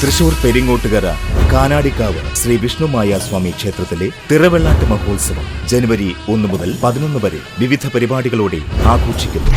തൃശൂർ പെരിങ്ങോട്ടുകര കാനാടിക്കാവ് ശ്രീ വിഷ്ണുമായ സ്വാമി ക്ഷേത്രത്തിലെ തിറവെള്ളാട്ട് മഹോത്സവം ജനുവരി ഒന്ന് മുതൽ പതിനൊന്ന് വരെ വിവിധ പരിപാടികളോടെ ആഘോഷിക്കുന്നു.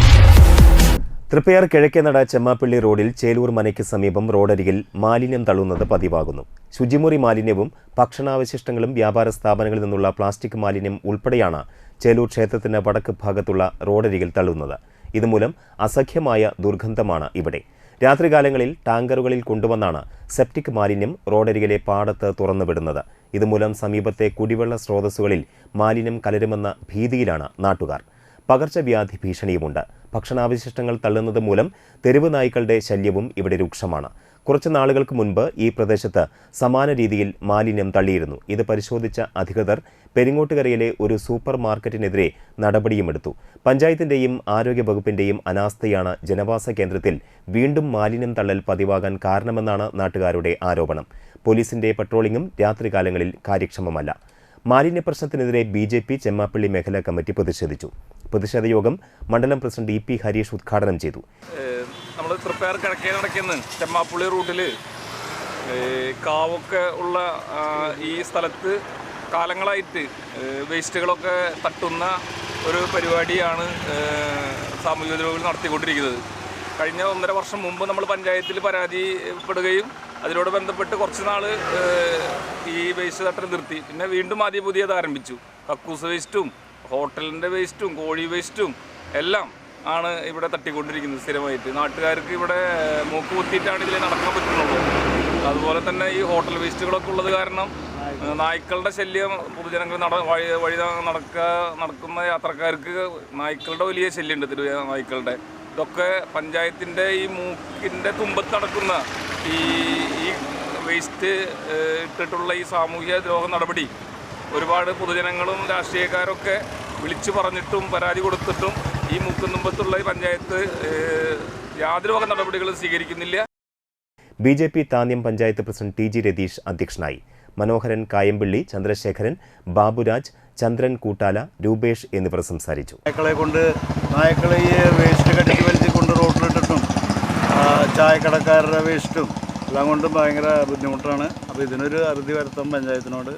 തൃപ്പയാർ കിഴക്കേനട ചെമ്മാപ്പള്ളി റോഡിൽ ചേലൂർ മനയ്ക്ക് സമീപം റോഡരികിൽ മാലിന്യം തള്ളുന്നത് പതിവാകുന്നു. ശുചിമുറി മാലിന്യവും ഭക്ഷണാവശിഷ്ടങ്ങളും വ്യാപാര സ്ഥാപനങ്ങളിൽ നിന്നുള്ള പ്ലാസ്റ്റിക് മാലിന്യം ഉൾപ്പെടെയാണ് ചേലൂർ ക്ഷേത്രത്തിന്റെ വടക്ക് ഭാഗത്തുള്ള റോഡരികിൽ തള്ളുന്നത്. ഇതുമൂലം അസഖ്യമായ ദുർഗന്ധമാണ് ഇവിടെ. രാത്രികാലങ്ങളിൽ ടാങ്കറുകളിൽ കൊണ്ടുവന്നാണ് സെപ്റ്റിക് മാലിന്യം റോഡരികിലെ പാടത്ത് തുറന്നുവിടുന്നത്. ഇതുമൂലം സമീപത്തെ കുടിവെള്ള സ്രോതസ്സുകളിൽ മാലിന്യം കലരുമെന്ന ഭീതിയിലാണ് നാട്ടുകാർ. പകർച്ചവ്യാധി ഭീഷണിയുമുണ്ട്. ഭക്ഷണാവശിഷ്ടങ്ങൾ തള്ളുന്നത് മൂലം തെരുവ് നായ്ക്കളുടെ ശല്യവും ഇവിടെ രൂക്ഷമാണ്. കുറച്ച് നാളുകൾക്ക് മുൻപ് ഈ പ്രദേശത്ത് സമാന രീതിയിൽ മാലിന്യം തള്ളിയിരുന്നു. ഇത് പരിശോധിച്ച അധികൃതർ പെരിങ്ങോട്ടുകരയിലെ ഒരു സൂപ്പർ മാർക്കറ്റിനെതിരെ നടപടിയുമെടുത്തു. പഞ്ചായത്തിന്റെയും ആരോഗ്യ വകുപ്പിന്റെയും അനാസ്ഥയാണ് ജനവാസ കേന്ദ്രത്തിൽ വീണ്ടും മാലിന്യം തള്ളൽ പതിവാകാൻ കാരണമെന്നാണ് നാട്ടുകാരുടെ ആരോപണം. പോലീസിന്റെ പട്രോളിംഗും രാത്രികാലങ്ങളിൽ കാര്യക്ഷമമല്ല. മാലിന്യ പ്രശ്നത്തിനെതിരെ ബി ജെ പി ചെമ്മാപ്പള്ളി മേഖലാ കമ്മിറ്റി പ്രതിഷേധിച്ചു. പ്രതിഷേധ യോഗം മണ്ഡലം പ്രസിഡന്റ് ഇ പി ഹരീഷ് ഉദ്ഘാടനം ചെയ്തു. നമ്മൾ തൃപ്പയാർ കിഴക്കേ നടക്കുന്ന ചെമ്മാപ്പുള്ളി റൂട്ടിൽ കാവൊക്കെ ഉള്ള ഈ സ്ഥലത്ത് കാലങ്ങളായിട്ട് വേസ്റ്റുകളൊക്കെ തട്ടുന്ന ഒരു പരിപാടിയാണ് സാമൂഹിക ദ്രോഹികൾ നടത്തിക്കൊണ്ടിരിക്കുന്നത്. കഴിഞ്ഞ ഒന്നര വർഷം മുമ്പ് നമ്മൾ പഞ്ചായത്തിൽ പരാതിപ്പെടുകയും അതിനോട് ബന്ധപ്പെട്ട് കുറച്ച് നാൾ ഈ വേസ്റ്റ് തട്ടൽ നിർത്തി. പിന്നെ വീണ്ടും ആദ്യം പുതിയത് ആരംഭിച്ചു. കക്കൂസ് വേസ്റ്റും ഹോട്ടലിന്റെ വേസ്റ്റും കോഴി വേസ്റ്റും എല്ലാം ആണ് ഇവിടെ തട്ടിക്കൊണ്ടിരിക്കുന്നത് സ്ഥിരമായിട്ട്. നാട്ടുകാർക്ക് ഇവിടെ മൂക്ക് കുത്തിയിട്ടാണ് ഇതിൽ നടക്കാൻ പറ്റുന്നുള്ളൂ അതുപോലെ തന്നെ ഈ ഹോട്ടൽ വേസ്റ്റുകളൊക്കെ ഉള്ളത് കാരണം നായ്ക്കളുടെ ശല്യം പൊതുജനങ്ങൾ നട വഴി വഴി നടക്ക നടക്കുന്ന യാത്രക്കാർക്ക് നായ്ക്കളുടെ വലിയ ശല്യമുണ്ട് തിരു നായ്ക്കളുടെ. ഇതൊക്കെ പഞ്ചായത്തിന്റെ ഈ മൂക്കിന്റെ തുമ്പത്ത് നടക്കുന്ന ഈ ഈ വേസ്റ്റ് ഇട്ടിട്ടുള്ള ഈ സാമൂഹ്യ ദ്രോഹ നടപടി. ഒരുപാട് പൊതുജനങ്ങളും രാഷ്ട്രീയക്കാരൊക്കെ വിളിച്ചു പറഞ്ഞിട്ടും പരാതി കൊടുത്തിട്ടും ഈ മുക്കുന്നുമ്പത്തുള്ള ഈ പഞ്ചായത്ത് യാതൊരു വക നടപടികളും സ്വീകരിക്കുന്നില്ല. B J P Thanyam panchayat president T G Ratheesh അധ്യക്ഷനായി. മനോഹരൻ കായംപിള്ളി ചന്ദ്രശേഖരൻ ബാബുരാജ് ചന്ദ്രൻ കൂട്ടാല രൂപേഷ് എന്നിവർ സംസാരിച്ചു. നായക്കളെ കൊണ്ട് നായക്കളെ ഈ വേസ്റ്റ് കെട്ടി വലിച്ച് കൊണ്ട് റോട്ടിലിട്ടിട്ടും ചായക്കടക്കാരുടെ വേസ്റ്റും എല്ലാം കൊണ്ടും ഭയങ്കര ബുദ്ധിമുട്ടാണ്. അപ്പോൾ ഇതിനൊരു അറുതി വരുത്താൻ പഞ്ചായത്തിനോട്